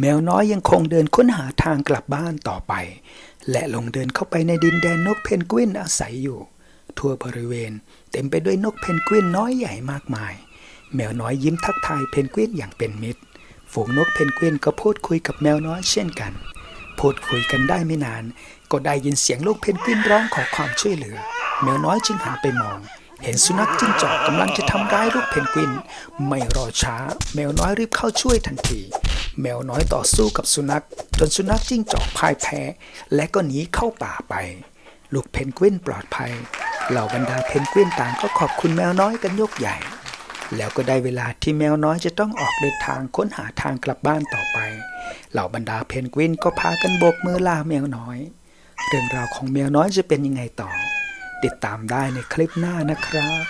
แมวน้อยยังคงเดินค้นหาทางกลับบ้านต่อไป และลงเดินเข้าไปในดินแดนนกเพนกวินอาศัยอยู่ ทั่วบริเวณ เต็มไปด้วยนกเพนกวินน้อยใหญ่มากมาย แมวน้อยยิ้มทักทายเพนกวินอย่างเป็นมิตร ฝูงนกเพนกวินก็พูดคุยกับแมวน้อยเช่นกัน พูดคุยกันได้ไม่นาน ก็ได้ยินเสียงลูกเพนกวินร้องขอความช่วยเหลือ แมวน้อยจึงหันไปมองเห็นสุนัขจิ้งจอกกำลังจะทำร้ายลูกเพนกวิน ไม่รอช้า แมวน้อยรีบเข้าช่วยทันที แมวน้อยต่อสู้กับสุนัข จนสุนัขจิ้งจอกพ่ายแพ้ และก็หนีเข้าป่าไป ลูกเพนกวินปลอดภัย เหล่าบรรดาเพนกวินต่างก็ขอบคุณแมวน้อยกันยกใหญ่ แล้วก็ได้เวลาที่แมวน้อยจะต้องออกเดินทางค้นหาทางกลับบ้านต่อไป เหล่าบรรดาเพนกวินก็พากันโบกมือลาแมวน้อย เรื่องราวของแมวน้อยจะเป็นยังไงต่อ ติดตามได้ในคลิปหน้านะครับ